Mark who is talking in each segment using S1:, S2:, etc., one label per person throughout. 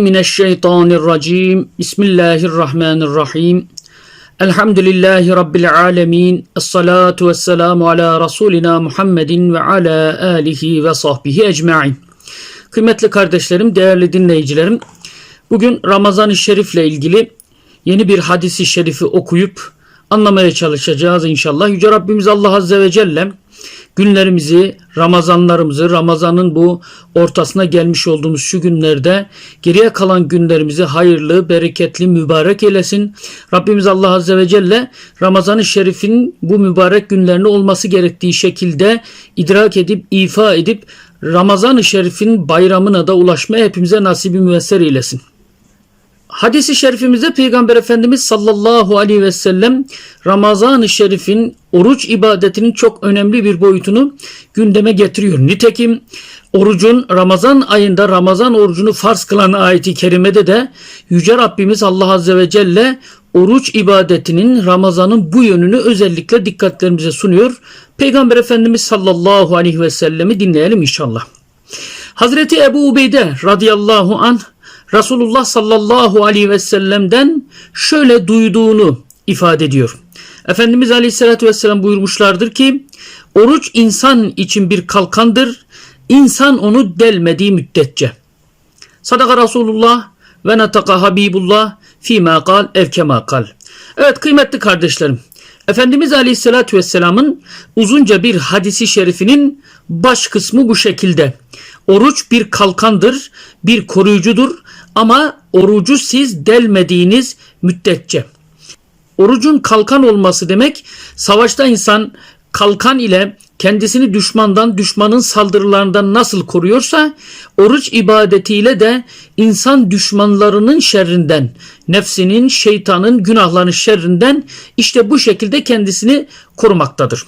S1: Mineşşeytanirracim. Bismillahirrahmanirrahim. Elhamdülillahi Rabbil alemin. Esselatu vesselamu ala Resulina Muhammedin ve ala alihi ve sahbihi ecma'in. Kıymetli kardeşlerim, değerli dinleyicilerim. Bugün Ramazan-ı Şerif'le ilgili yeni bir hadisi şerifi okuyup anlamaya çalışacağız inşallah. Yüce Rabbimiz Allah Azze ve Celle günlerimizi, Ramazanlarımızı, Ramazan'ın bu ortasına gelmiş olduğumuz şu günlerde geriye kalan günlerimizi hayırlı, bereketli, mübarek eylesin. Rabbimiz Allah Azze ve Celle Ramazan-ı Şerif'in bu mübarek günlerini olması gerektiği şekilde idrak edip, ifa edip Ramazan-ı Şerif'in bayramına da ulaşmaya hepimize nasibi müesser eylesin. Hadis-i şerifimizde Peygamber Efendimiz sallallahu aleyhi ve sellem Ramazan-ı Şerif'in oruç ibadetinin çok önemli bir boyutunu gündeme getiriyor. Nitekim orucun Ramazan ayında Ramazan orucunu farz kılan ayeti kerimede de Yüce Rabbimiz Allah Azze ve Celle oruç ibadetinin Ramazan'ın bu yönünü özellikle dikkatlerimize sunuyor. Peygamber Efendimiz sallallahu aleyhi ve sellemi dinleyelim inşallah. Hazreti Ebu Ubeyde radıyallahu anh Resulullah sallallahu aleyhi ve sellem'den şöyle duyduğunu ifade ediyor. Efendimiz aleyhissalatü vesselam buyurmuşlardır ki oruç insan için bir kalkandır. İnsan onu delmediği müddetçe. Sadaka Resulullah ve nataka Habibullah fîmâ kal evkemâ kal. Evet kıymetli kardeşlerim. Efendimiz Aleyhisselatü Vesselam'ın uzunca bir hadisi şerifinin baş kısmı bu şekilde. Oruç bir kalkandır, bir koruyucudur ama orucu siz delmediğiniz müddetçe. Orucun kalkan olması demek savaşta insan kalkan ile kendisini düşmandan, düşmanın saldırılarından nasıl koruyorsa oruç ibadetiyle de insan düşmanlarının şerrinden, nefsinin, şeytanın, günahların şerrinden işte bu şekilde kendisini korumaktadır.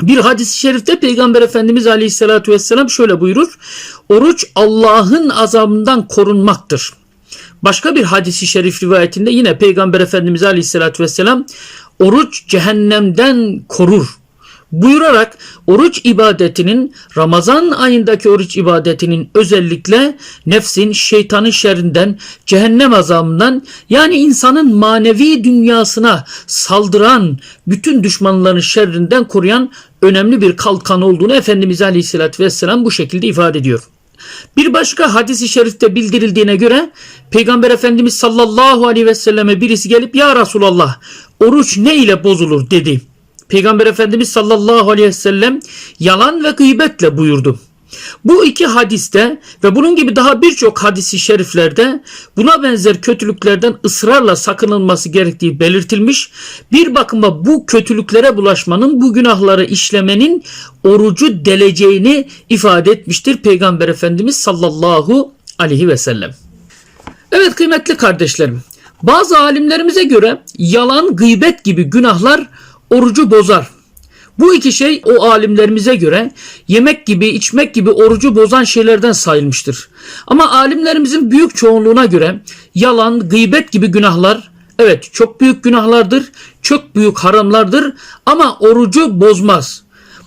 S1: Bir hadis-i şerifte Peygamber Efendimiz Aleyhisselatü Vesselam şöyle buyurur. Oruç Allah'ın azabından korunmaktır. Başka bir hadisi şerif rivayetinde yine Peygamber Efendimiz Aleyhisselatü Vesselam oruç cehennemden korur buyurarak oruç ibadetinin Ramazan ayındaki oruç ibadetinin özellikle nefsin şeytanın şerrinden cehennem azabından yani insanın manevi dünyasına saldıran bütün düşmanların şerrinden koruyan önemli bir kalkan olduğunu Efendimiz Aleyhisselatü Vesselam bu şekilde ifade ediyor. Bir başka hadisi şerifte bildirildiğine göre Peygamber Efendimiz sallallahu aleyhi ve selleme birisi gelip ya Resulallah oruç ne ile bozulur dedi. Peygamber Efendimiz sallallahu aleyhi ve sellem yalan ve gıybetle buyurdu. Bu iki hadiste ve bunun gibi daha birçok hadisi şeriflerde buna benzer kötülüklerden ısrarla sakınılması gerektiği belirtilmiş. Bir bakıma bu kötülüklere bulaşmanın, bu günahları işlemenin orucu deleceğini ifade etmiştir Peygamber Efendimiz sallallahu aleyhi ve sellem. Evet kıymetli kardeşlerim, bazı alimlerimize göre yalan, gıybet gibi günahlar orucu bozar. Bu iki şey o alimlerimize göre yemek gibi, içmek gibi orucu bozan şeylerden sayılmıştır. Ama alimlerimizin büyük çoğunluğuna göre yalan, gıybet gibi günahlar evet çok büyük günahlardır, çok büyük haramlardır ama orucu bozmaz.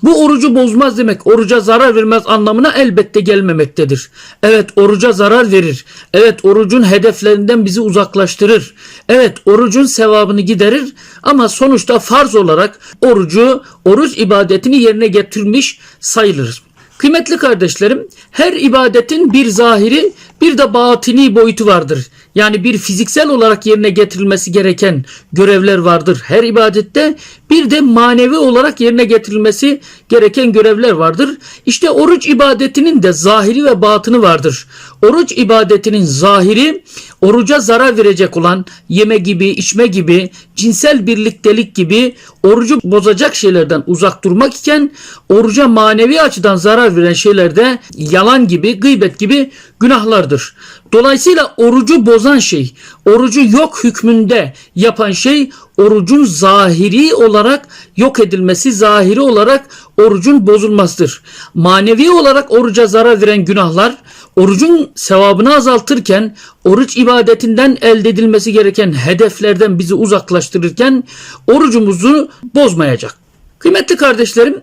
S1: Bu orucu bozmaz demek oruca zarar vermez anlamına elbette gelmemektedir. Evet oruca zarar verir. Evet orucun hedeflerinden bizi uzaklaştırır. Evet orucun sevabını giderir ama sonuçta farz olarak orucu, oruç ibadetini yerine getirmiş sayılır. Kıymetli kardeşlerim, her ibadetin bir zahiri bir de batini boyutu vardır. Yani bir fiziksel olarak yerine getirilmesi gereken görevler vardır her ibadette. Bir de manevi olarak yerine getirilmesi gereken görevler vardır. İşte oruç ibadetinin de zahiri ve batını vardır. Oruç ibadetinin zahiri oruca zarar verecek olan yeme gibi, içme gibi, cinsel birliktelik gibi orucu bozacak şeylerden uzak durmak iken oruca manevi açıdan zarar veren şeylerde yalan gibi, gıybet gibi günahlardır. Dolayısıyla orucu bozan şey, orucu yok hükmünde yapan şey orucun zahiri olarak yok edilmesi, zahiri olarak orucun bozulmasıdır. Manevi olarak oruca zarar veren günahlar orucun sevabını azaltırken, oruç ibadetinden elde edilmesi gereken hedeflerden bizi uzaklaştırırken orucumuzu bozmayacak. Kıymetli kardeşlerim,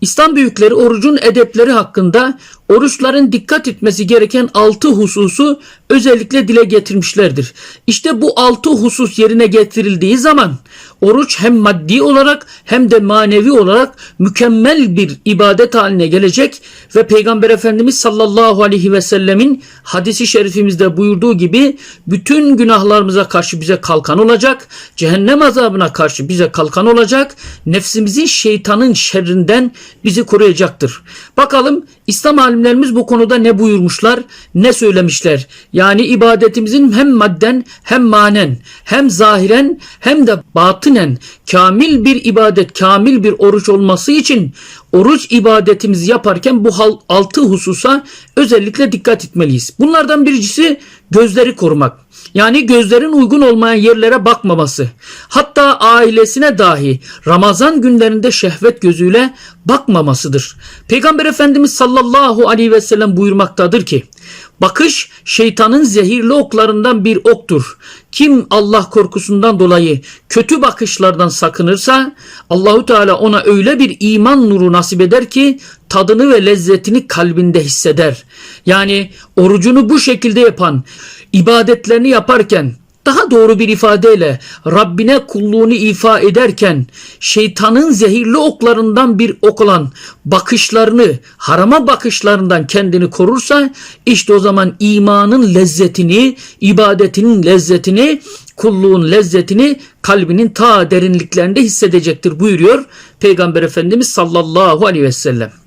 S1: İslam büyükleri orucun edepleri hakkında oruçların dikkat etmesi gereken altı hususu özellikle dile getirmişlerdir. İşte bu altı husus yerine getirildiği zaman oruç hem maddi olarak hem de manevi olarak mükemmel bir ibadet haline gelecek ve Peygamber Efendimiz sallallahu aleyhi ve sellemin hadisi şerifimizde buyurduğu gibi bütün günahlarımıza karşı bize kalkan olacak, cehennem azabına karşı bize kalkan olacak, nefsimizin şeytanın şerrinden bizi koruyacaktır. Bakalım İslam alimlerimiz bu konuda ne buyurmuşlar, ne söylemişler. Yani ibadetimizin hem madden hem manen hem zahiren hem de batınen kamil bir ibadet, kamil bir oruç olması için oruç ibadetimizi yaparken bu altı hususa özellikle dikkat etmeliyiz. Bunlardan birincisi gözleri korumak. Yani gözlerin uygun olmayan yerlere bakmaması. Hatta ailesine dahi Ramazan günlerinde şehvet gözüyle bakmamasıdır. Peygamber Efendimiz sallallahu aleyhi ve sellem buyurmaktadır ki Bakış şeytanın zehirli oklarından bir oktur. Kim Allah korkusundan dolayı kötü bakışlardan sakınırsa Allahu Teala ona öyle bir iman nuru nasip eder ki tadını ve lezzetini kalbinde hisseder. Yani orucunu bu şekilde yapan, ibadetlerini yaparken daha doğru bir ifadeyle Rabbine kulluğunu ifa ederken şeytanın zehirli oklarından bir ok olan bakışlarını, harama bakışlarından kendini korursa işte o zaman imanın lezzetini, ibadetinin lezzetini, kulluğun lezzetini kalbinin ta derinliklerinde hissedecektir buyuruyor Peygamber Efendimiz sallallahu aleyhi ve sellem.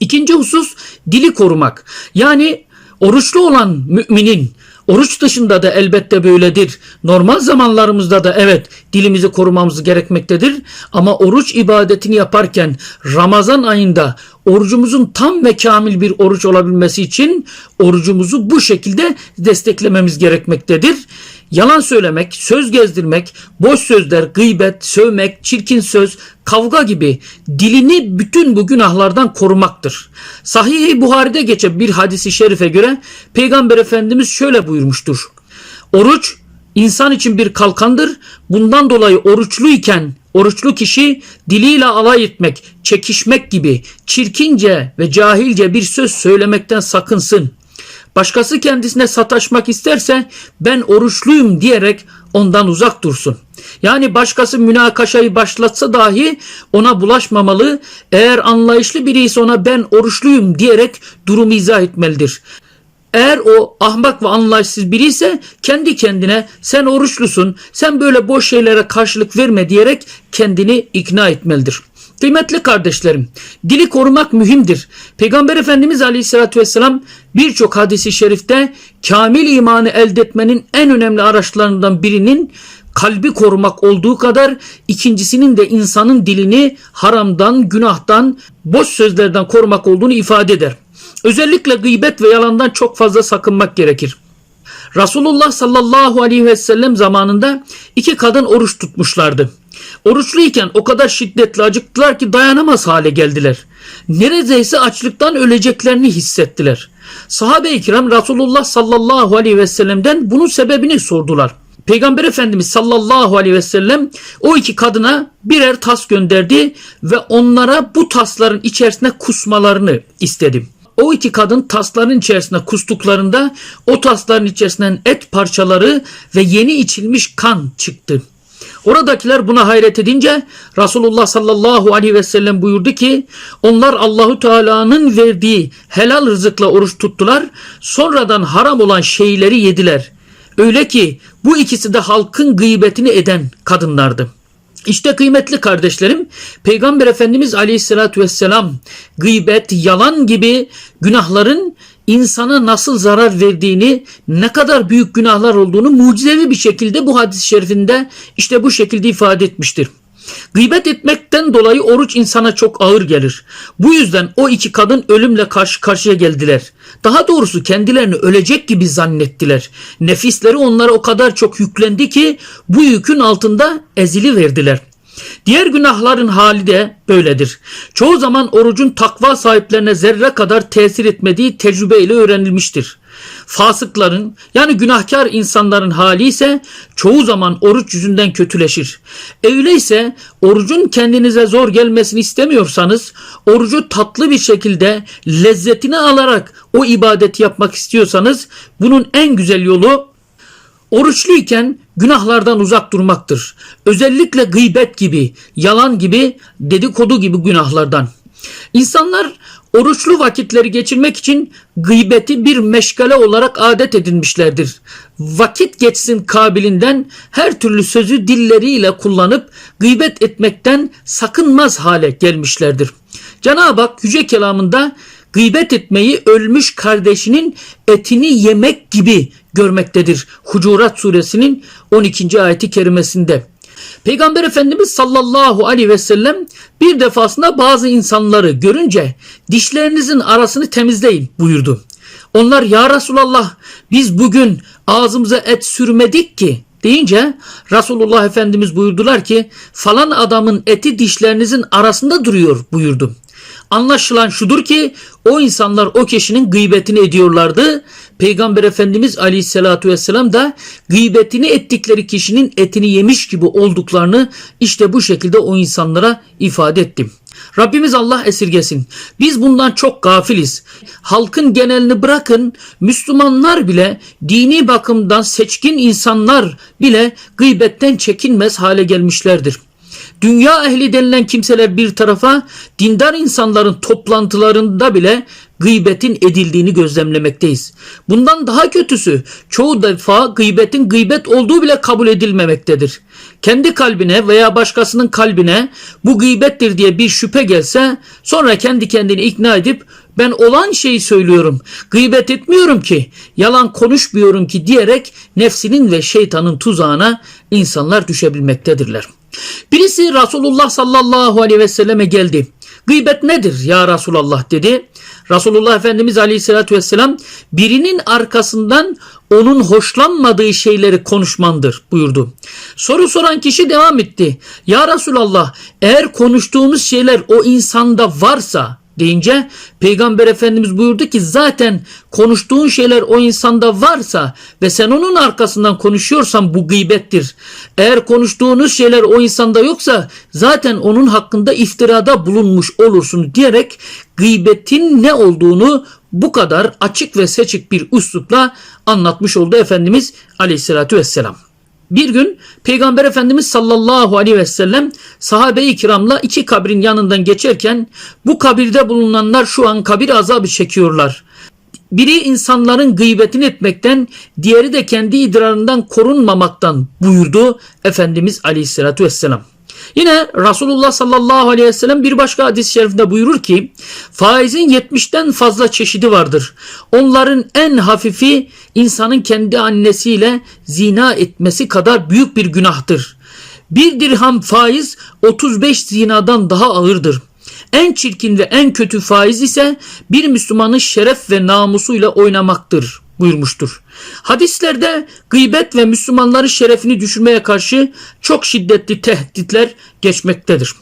S1: İkinci husus dili korumak. Yani oruçlu olan müminin Oruç dışında da elbette böyledir. Normal zamanlarımızda da evet dilimizi korumamız gerekmektedir. Ama oruç ibadetini yaparken Ramazan ayında orucumuzun tam ve kamil bir oruç olabilmesi için orucumuzu bu şekilde desteklememiz gerekmektedir. Yalan söylemek, söz gezdirmek, boş sözler, gıybet, sövmek, çirkin söz, kavga gibi dilini bütün bu günahlardan korumaktır. Sahih-i Buhari'de geçen bir hadisi şerife göre Peygamber Efendimiz şöyle buyurmuştur. Oruç insan için bir kalkandır. Bundan dolayı oruçluyken oruçlu kişi diliyle alay etmek, çekişmek gibi çirkince ve cahilce bir söz söylemekten sakınsın. Başkası kendisine sataşmak isterse ben oruçluyum diyerek ondan uzak dursun. Yani başkası münakaşayı başlatsa dahi ona bulaşmamalı. Eğer anlayışlı biri ise ona ben oruçluyum diyerek durumu izah etmelidir. Eğer o ahmak ve anlayışsız biri ise kendi kendine sen oruçlusun, sen böyle boş şeylere karşılık verme diyerek kendini ikna etmelidir. Kıymetli kardeşlerim, dili korumak mühimdir. Peygamber Efendimiz Aleyhisselatü Vesselam birçok hadisi şerifte kamil imanı elde etmenin en önemli araçlarından birinin kalbi korumak olduğu kadar ikincisinin de insanın dilini haramdan, günahtan, boş sözlerden korumak olduğunu ifade eder. Özellikle gıybet ve yalandan çok fazla sakınmak gerekir. Resulullah sallallahu aleyhi ve sellem zamanında iki kadın oruç tutmuşlardı. Oruçluyken o kadar şiddetli acıktılar ki dayanamaz hale geldiler. Neredeyse açlıktan öleceklerini hissettiler. Sahabe-i kiram Resulullah sallallahu aleyhi ve sellem'den bunun sebebini sordular. Peygamber Efendimiz sallallahu aleyhi ve sellem o iki kadına birer tas gönderdi ve onlara bu tasların içerisine kusmalarını istedi. O iki kadın tasların içerisine kustuklarında o tasların içerisinden et parçaları ve yeni içilmiş kan çıktı. Oradakiler buna hayret edince Resulullah sallallahu aleyhi ve sellem buyurdu ki onlar Allahu Teala'nın verdiği helal rızıkla oruç tuttular. Sonradan haram olan şeyleri yediler. Öyle ki bu ikisi de halkın gıybetini eden kadınlardı. İşte kıymetli kardeşlerim Peygamber Efendimiz Aleyhisselatü Vesselam gıybet, yalan gibi günahların insana nasıl zarar verdiğini, ne kadar büyük günahlar olduğunu mucizevi bir şekilde bu hadis-i şerifinde işte bu şekilde ifade etmiştir. Gıybet etmekten dolayı oruç insana çok ağır gelir. Bu yüzden o iki kadın ölümle karşı karşıya geldiler. Daha doğrusu kendilerini ölecek gibi zannettiler. Nefisleri onlara o kadar çok yüklendi ki bu yükün altında ezili verdiler. Diğer günahların hali de böyledir. Çoğu zaman orucun takva sahiplerine zerre kadar tesir etmediği tecrübeyle öğrenilmiştir. Fasıkların yani günahkar insanların hali ise çoğu zaman oruç yüzünden kötüleşir. Öyleyse orucun kendinize zor gelmesini istemiyorsanız orucu tatlı bir şekilde lezzetini alarak o ibadeti yapmak istiyorsanız bunun en güzel yolu Oruçluyken günahlardan uzak durmaktır. Özellikle gıybet gibi, yalan gibi, dedikodu gibi günahlardan. İnsanlar oruçlu vakitleri geçirmek için gıybeti bir meşgale olarak adet edinmişlerdir. Vakit geçsin kabilinden her türlü sözü dilleriyle kullanıp gıybet etmekten sakınmaz hale gelmişlerdir. Cenab-ı Hak yüce kelamında gıybet etmeyi ölmüş kardeşinin etini yemek gibi görmektedir. Hucurat suresinin 12. ayeti kerimesinde. Peygamber Efendimiz sallallahu aleyhi ve sellem bir defasında bazı insanları görünce dişlerinizin arasını temizleyin buyurdu. Onlar ya Resulallah biz bugün ağzımıza et sürmedik ki deyince Resulullah Efendimiz buyurdular ki falan adamın eti dişlerinizin arasında duruyor buyurdu. Anlaşılan şudur ki o insanlar o kişinin gıybetini ediyorlardı. Peygamber Efendimiz Aleyhisselatü Vesselam da gıybetini ettikleri kişinin etini yemiş gibi olduklarını işte bu şekilde o insanlara ifade ettim. Rabbimiz Allah esirgesin. Biz bundan çok gafiliz. Halkın genelini bırakın Müslümanlar bile dini bakımdan seçkin insanlar bile gıybetten çekinmez hale gelmişlerdir. Dünya ehli denilen kimseler bir tarafa dindar insanların toplantılarında bile gıybetin edildiğini gözlemlemekteyiz. Bundan daha kötüsü çoğu defa gıybetin gıybet olduğu bile kabul edilmemektedir. Kendi kalbine veya başkasının kalbine bu gıybettir diye bir şüphe gelse sonra kendi kendini ikna edip ben olan şeyi söylüyorum. Gıybet etmiyorum ki, yalan konuşmuyorum ki diyerek nefsinin ve şeytanın tuzağına insanlar düşebilmektedirler. Birisi Resulullah sallallahu aleyhi ve selleme geldi. Gıybet nedir ya Resulallah dedi. Resulullah Efendimiz aleyhissalatü vesselam birinin arkasından onun hoşlanmadığı şeyleri konuşmandır buyurdu. Soru soran kişi devam etti. Ya Resulallah eğer konuştuğumuz şeyler o insanda varsa deyince Peygamber Efendimiz buyurdu ki zaten konuştuğun şeyler o insanda varsa ve sen onun arkasından konuşuyorsan bu gıybettir. Eğer konuştuğunuz şeyler o insanda yoksa zaten onun hakkında iftirada bulunmuş olursun diyerek gıybetin ne olduğunu bu kadar açık ve seçik bir üslupla anlatmış oldu Efendimiz Aleyhisselatü Vesselam. Bir gün Peygamber Efendimiz sallallahu aleyhi ve sellem sahabe-i kiramla iki kabrin yanından geçerken bu kabirde bulunanlar şu an kabir azabı çekiyorlar. Biri insanların gıybetini etmekten, diğeri de kendi idrarından korunmamaktan buyurdu Efendimiz aleyhissalatü vesselam. Yine Resulullah sallallahu aleyhi ve sellem bir başka hadis-i şerifinde buyurur ki faizin 70'ten fazla çeşidi vardır. Onların en hafifi insanın kendi annesiyle zina etmesi kadar büyük bir günahtır. Bir dirham faiz 35 zinadan daha ağırdır. En çirkin ve en kötü faiz ise bir Müslümanın şeref ve namusuyla oynamaktır buyurmuştur. Hadislerde gıybet ve Müslümanların şerefini düşürmeye karşı çok şiddetli tehditler geçmektedir.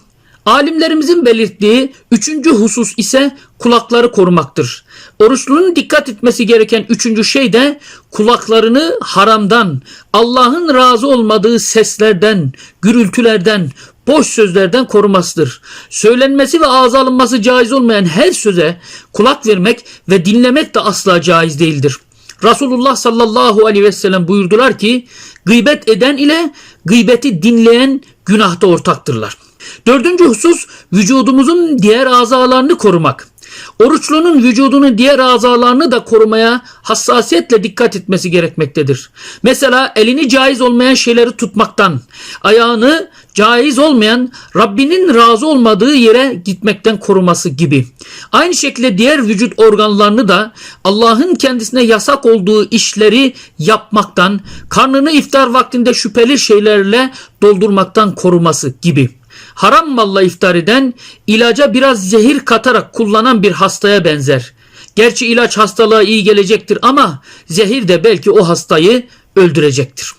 S1: Alimlerimizin belirttiği üçüncü husus ise kulakları korumaktır. Oruçlunun dikkat etmesi gereken üçüncü şey de kulaklarını haramdan, Allah'ın razı olmadığı seslerden, gürültülerden, boş sözlerden korumasıdır. Söylenmesi ve ağza alınması caiz olmayan her söze kulak vermek ve dinlemek de asla caiz değildir. Resulullah sallallahu aleyhi ve sellem buyurdular ki gıybet eden ile gıybeti dinleyen günahta ortaktırlar. Dördüncü husus vücudumuzun diğer azalarını korumak. Oruçlunun vücudunun diğer azalarını da korumaya hassasiyetle dikkat etmesi gerekmektedir. Mesela elini caiz olmayan şeyleri tutmaktan, ayağını caiz olmayan Rabbinin razı olmadığı yere gitmekten koruması gibi. Aynı şekilde diğer vücut organlarını da Allah'ın kendisine yasak olduğu işleri yapmaktan, karnını iftar vaktinde şüpheli şeylerle doldurmaktan koruması gibi. Haram malla iftar eden ilaca biraz zehir katarak kullanan bir hastaya benzer. Gerçi ilaç hastalığa iyi gelecektir ama zehir de belki o hastayı öldürecektir.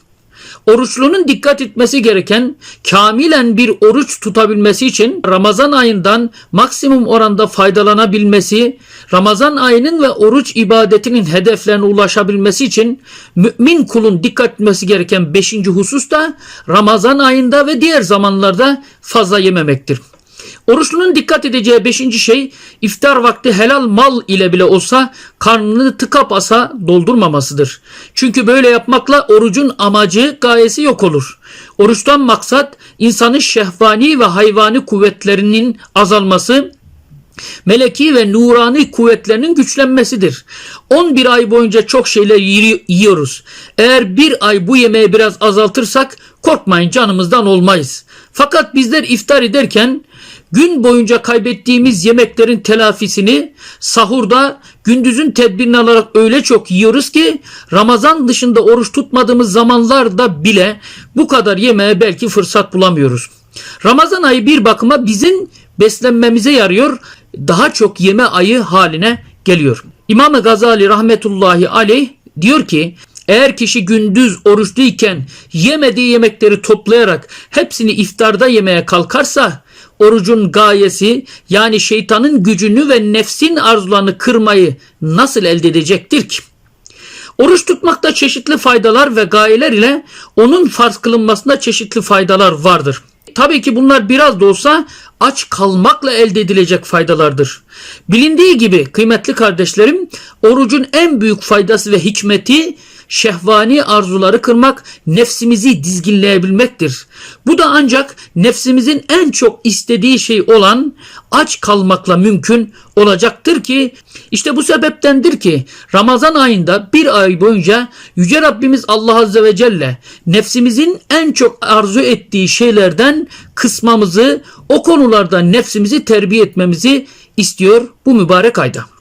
S1: Oruçlunun dikkat etmesi gereken kamilen bir oruç tutabilmesi için Ramazan ayından maksimum oranda faydalanabilmesi, Ramazan ayının ve oruç ibadetinin hedeflerine ulaşabilmesi için mümin kulun dikkat etmesi gereken beşinci husus da Ramazan ayında ve diğer zamanlarda fazla yememektir. Oruçlunun dikkat edeceği beşinci şey iftar vakti helal mal ile bile olsa karnını tıka basa doldurmamasıdır. Çünkü böyle yapmakla orucun amacı gayesi yok olur. Oruçtan maksat insanın şehvani ve hayvani kuvvetlerinin azalması, meleki ve nurani kuvvetlerinin güçlenmesidir. 11 ay boyunca çok şeyler yiyoruz. Eğer bir ay bu yemeği biraz azaltırsak korkmayın canımızdan olmayız. Fakat bizler iftar ederken gün boyunca kaybettiğimiz yemeklerin telafisini sahurda gündüzün tedbirini alarak öyle çok yiyoruz ki Ramazan dışında oruç tutmadığımız zamanlarda bile bu kadar yemeğe belki fırsat bulamıyoruz. Ramazan ayı bir bakıma bizim beslenmemize yarıyor, daha çok yeme ayı haline geliyor. İmam Gazali rahmetullahi aleyh diyor ki eğer kişi gündüz oruçluyken yemediği yemekleri toplayarak hepsini iftarda yemeye kalkarsa orucun gayesi yani şeytanın gücünü ve nefsin arzularını kırmayı nasıl elde edecektir ki? Oruç tutmakta çeşitli faydalar ve gayeler ile onun farz kılınmasında çeşitli faydalar vardır. Tabii ki bunlar biraz da olsa aç kalmakla elde edilecek faydalardır. Bilindiği gibi kıymetli kardeşlerim orucun en büyük faydası ve hikmeti şehvani arzuları kırmak, nefsimizi dizginleyebilmektir. Bu da ancak nefsimizin en çok istediği şey olan aç kalmakla mümkün olacaktır ki işte bu sebeptendir ki Ramazan ayında bir ay boyunca Yüce Rabbimiz Allah Azze ve Celle nefsimizin en çok arzu ettiği şeylerden kısmamızı o konularda nefsimizi terbiye etmemizi istiyor bu mübarek ayda.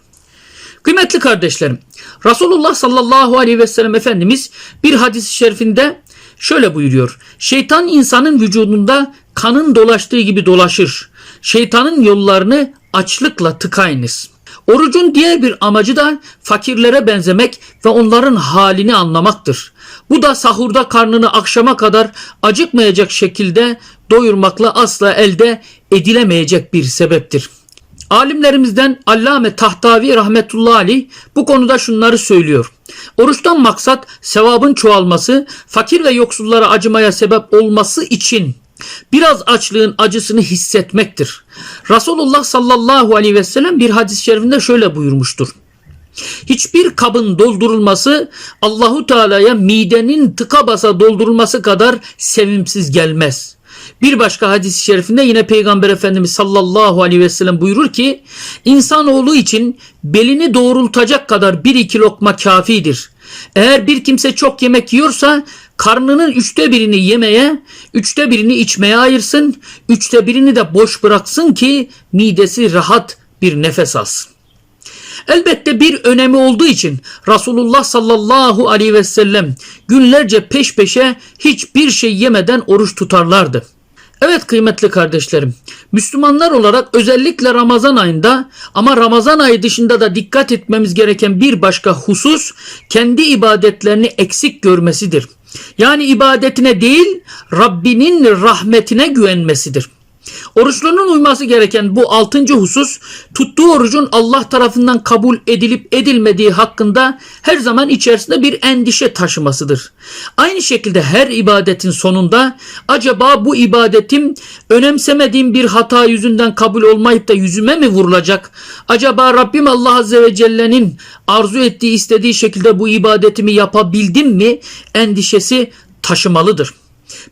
S1: Kıymetli kardeşlerim, Resulullah sallallahu aleyhi ve sellem Efendimiz bir hadis-i şerifinde şöyle buyuruyor. Şeytan insanın vücudunda kanın dolaştığı gibi dolaşır. Şeytanın yollarını açlıkla tıkayınız. Orucun diğer bir amacı da fakirlere benzemek ve onların halini anlamaktır. Bu da sahurda karnını akşama kadar acıkmayacak şekilde doyurmakla asla elde edilemeyecek bir sebeptir. Alimlerimizden Allame Tahtavi rahmetullahi aleyh bu konuda şunları söylüyor. Oruçtan maksat sevabın çoğalması, fakir ve yoksullara acımaya sebep olması için biraz açlığın acısını hissetmektir. Resulullah sallallahu aleyhi ve sellem bir hadis-i şerifinde şöyle buyurmuştur. Hiçbir kabın doldurulması Allahu Teala'ya midenin tıka basa doldurulması kadar sevimsiz gelmez. Bir başka hadis-i şerifinde yine Peygamber Efendimiz sallallahu aleyhi ve sellem buyurur ki insanoğlu için belini doğrultacak kadar bir iki lokma kafidir. Eğer bir kimse çok yemek yiyorsa karnının üçte birini yemeye, üçte birini içmeye ayırsın, üçte birini de boş bıraksın ki midesi rahat bir nefes alsın. Elbette bir önemi olduğu için Resulullah sallallahu aleyhi ve sellem günlerce peş peşe hiçbir şey yemeden oruç tutarlardı. Evet kıymetli kardeşlerim, Müslümanlar olarak özellikle Ramazan ayında ama Ramazan ayı dışında da dikkat etmemiz gereken bir başka husus kendi ibadetlerini eksik görmesidir. Yani ibadetine değil Rabbinin rahmetine güvenmesidir. Oruçlunun uyması gereken bu altıncı husus tuttuğu orucun Allah tarafından kabul edilip edilmediği hakkında her zaman içerisinde bir endişe taşımasıdır. Aynı şekilde her ibadetin sonunda acaba bu ibadetim önemsemediğim bir hata yüzünden kabul olmayıp da yüzüme mi vurulacak? Acaba Rabbim Allah Azze ve Celle'nin arzu ettiği istediği şekilde bu ibadetimi yapabildim mi endişesi taşımalıdır.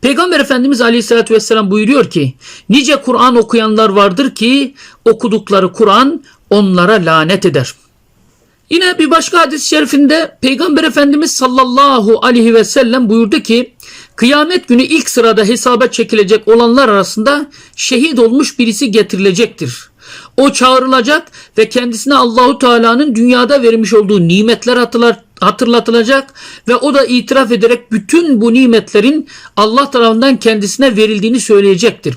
S1: Peygamber Efendimiz Aleyhisselatü Vesselam buyuruyor ki nice Kur'an okuyanlar vardır ki okudukları Kur'an onlara lanet eder. Yine bir başka hadis-i şerifinde Peygamber Efendimiz sallallahu aleyhi ve sellem buyurdu ki kıyamet günü ilk sırada hesaba çekilecek olanlar arasında şehit olmuş birisi getirilecektir. O çağrılacak ve kendisine Allahu Teala'nın dünyada vermiş olduğu nimetler hatırlatılacak ve o da itiraf ederek bütün bu nimetlerin Allah tarafından kendisine verildiğini söyleyecektir.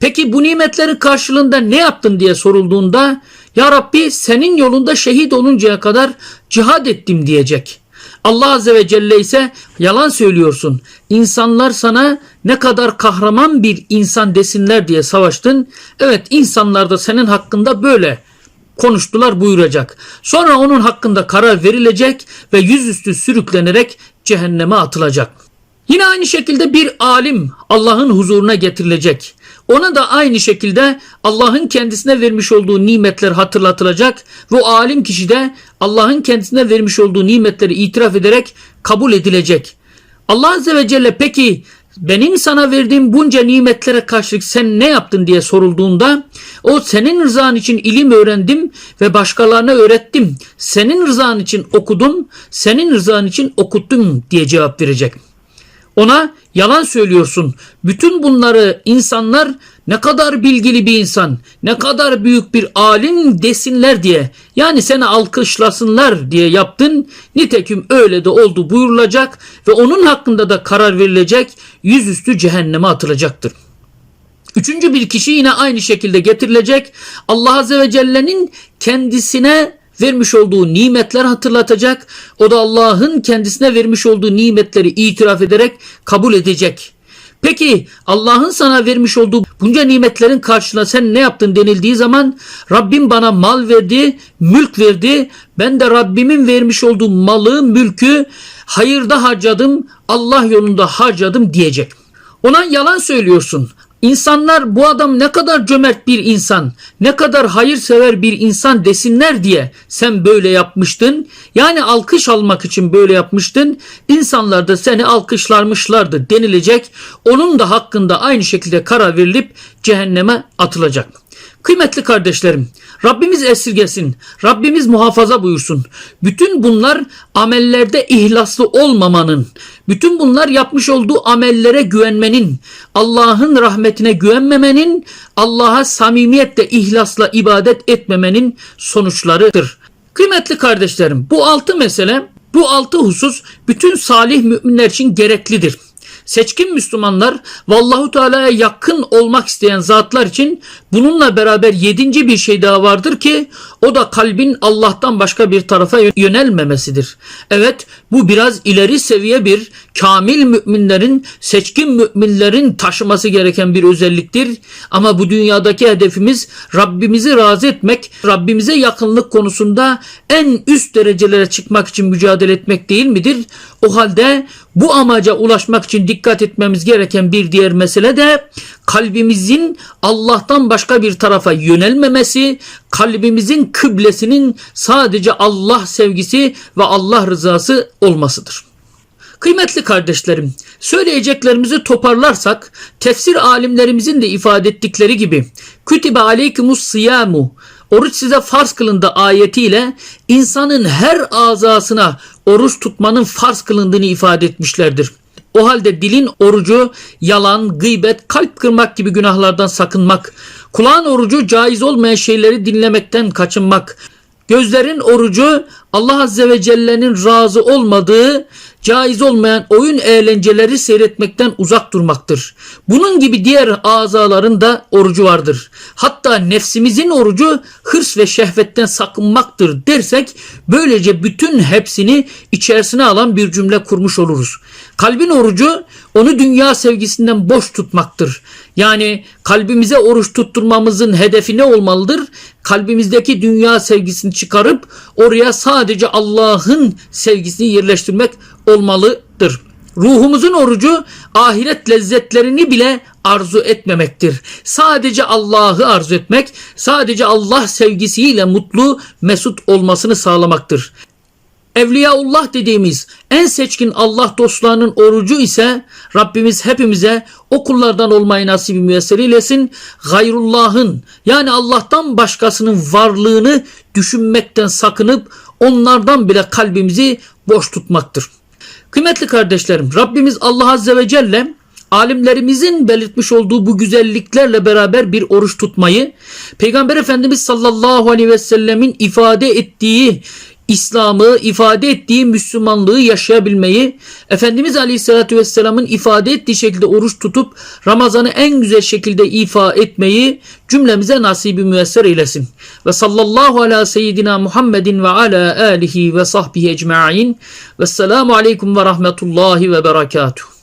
S1: Peki bu nimetlerin karşılığında ne yaptın diye sorulduğunda ya Rabbi senin yolunda şehit oluncaya kadar cihad ettim diyecek. Allah Azze ve Celle ise yalan söylüyorsun. İnsanlar sana ne kadar kahraman bir insan desinler diye savaştın. Evet insanlar da senin hakkında böyle konuştular buyuracak. Sonra onun hakkında karar verilecek ve yüzüstü sürüklenerek cehenneme atılacak. Yine aynı şekilde bir alim Allah'ın huzuruna getirilecek. Ona da aynı şekilde Allah'ın kendisine vermiş olduğu nimetler hatırlatılacak ve alim kişi de Allah'ın kendisine vermiş olduğu nimetleri itiraf ederek kabul edilecek. Allah Azze ve Celle peki benim sana verdiğim bunca nimetlere karşılık sen ne yaptın diye sorulduğunda o senin rızan için ilim öğrendim ve başkalarına öğrettim. Senin rızan için okudum, senin rızan için okuttum diye cevap verecek. Ona yalan söylüyorsun. Bütün bunları insanlar ne kadar bilgili bir insan, ne kadar büyük bir alim desinler diye yani seni alkışlasınlar diye yaptın. Nitekim öyle de oldu buyurulacak ve onun hakkında da karar verilecek yüzüstü cehenneme atılacaktır. Üçüncü bir kişi yine aynı şekilde getirilecek. Allah Azze ve Celle'nin kendisine vermiş olduğu nimetler hatırlatacak. O da Allah'ın kendisine vermiş olduğu nimetleri itiraf ederek kabul edecek. Peki Allah'ın sana vermiş olduğu bunca nimetlerin karşılığında sen ne yaptın denildiği zaman Rabbim bana mal verdi, mülk verdi. Ben de Rabbimin vermiş olduğu malı, mülkü hayırda harcadım, Allah yolunda harcadım diyecek. Ona yalan söylüyorsun. İnsanlar bu adam ne kadar cömert bir insan, ne kadar hayırsever bir insan desinler diye sen böyle yapmıştın. Yani alkış almak için böyle yapmıştın. İnsanlar da seni alkışlarmışlardı denilecek. Onun da hakkında aynı şekilde karar verilip cehenneme atılacak. Kıymetli kardeşlerim, Rabbimiz esirgesin, Rabbimiz muhafaza buyursun. Bütün bunlar amellerde ihlaslı olmamanın, bütün bunlar yapmış olduğu amellere güvenmenin, Allah'ın rahmetine güvenmemenin, Allah'a samimiyetle ihlasla ibadet etmemenin sonuçlarıdır. Kıymetli kardeşlerim, bu altı mesele, bu altı husus bütün salih müminler için gereklidir. Seçkin Müslümanlar vallahu Teala'ya yakın olmak isteyen zatlar için bununla beraber yedinci bir şey daha vardır ki o da kalbin Allah'tan başka bir tarafa yönelmemesidir. Evet bu biraz ileri seviye bir kamil müminlerin, seçkin müminlerin taşıması gereken bir özelliktir. Ama bu dünyadaki hedefimiz Rabbimizi razı etmek, Rabbimize yakınlık konusunda en üst derecelere çıkmak için mücadele etmek değil midir? O halde bu amaca ulaşmak için dikkat etmemiz gereken bir diğer mesele de kalbimizin Allah'tan başka bir tarafa yönelmemesi, kalbimizin kıblesinin sadece Allah sevgisi ve Allah rızası olmasıdır. Kıymetli kardeşlerim, söyleyeceklerimizi toparlarsak tefsir alimlerimizin de ifade ettikleri gibi kütibe aleykumus siyamu oruç size farz kılındı ayetiyle insanın her azasına oruç tutmanın farz kılındığını ifade etmişlerdir. O halde dilin orucu yalan, gıybet, kalp kırmak gibi günahlardan sakınmak, kulağın orucu caiz olmayan şeyleri dinlemekten kaçınmak, gözlerin orucu Allah Azze ve Celle'nin razı olmadığı caiz olmayan oyun eğlenceleri seyretmekten uzak durmaktır. Bunun gibi diğer azaların da orucu vardır. Hatta nefsimizin orucu hırs ve şehvetten sakınmaktır dersek böylece bütün hepsini içerisine alan bir cümle kurmuş oluruz. Kalbin orucu onu dünya sevgisinden boş tutmaktır. Yani kalbimize oruç tutturmamızın hedefi ne olmalıdır? Kalbimizdeki dünya sevgisini çıkarıp oraya sadece Allah'ın sevgisini yerleştirmek olmalıdır. Ruhumuzun orucu ahiret lezzetlerini bile arzu etmemektir. Sadece Allah'ı arzu etmek, sadece Allah sevgisiyle mutlu, mesut olmasını sağlamaktır. Evliyaullah dediğimiz en seçkin Allah dostlarının orucu ise Rabbimiz hepimize o kullardan olmayı nasibi müyesser eylesin. Gayrullah'ın yani Allah'tan başkasının varlığını düşünmekten sakınıp onlardan bile kalbimizi boş tutmaktır. Kıymetli kardeşlerim Rabbimiz Allah Azze ve Celle alimlerimizin belirtmiş olduğu bu güzelliklerle beraber bir oruç tutmayı, Peygamber Efendimiz sallallahu aleyhi ve sellemin ifade ettiği İslam'ı ifade ettiği Müslümanlığı yaşayabilmeyi, Efendimiz Aleyhisselatü Vesselam'ın ifade ettiği şekilde oruç tutup Ramazan'ı en güzel şekilde ifa etmeyi cümlemize nasibi müyesser eylesin. Ve sallallahu ala seyyidina Muhammedin ve ala alihi ve sahbihi ecma'in. Vesselamu aleyküm ve rahmetullahi ve berekatuhu.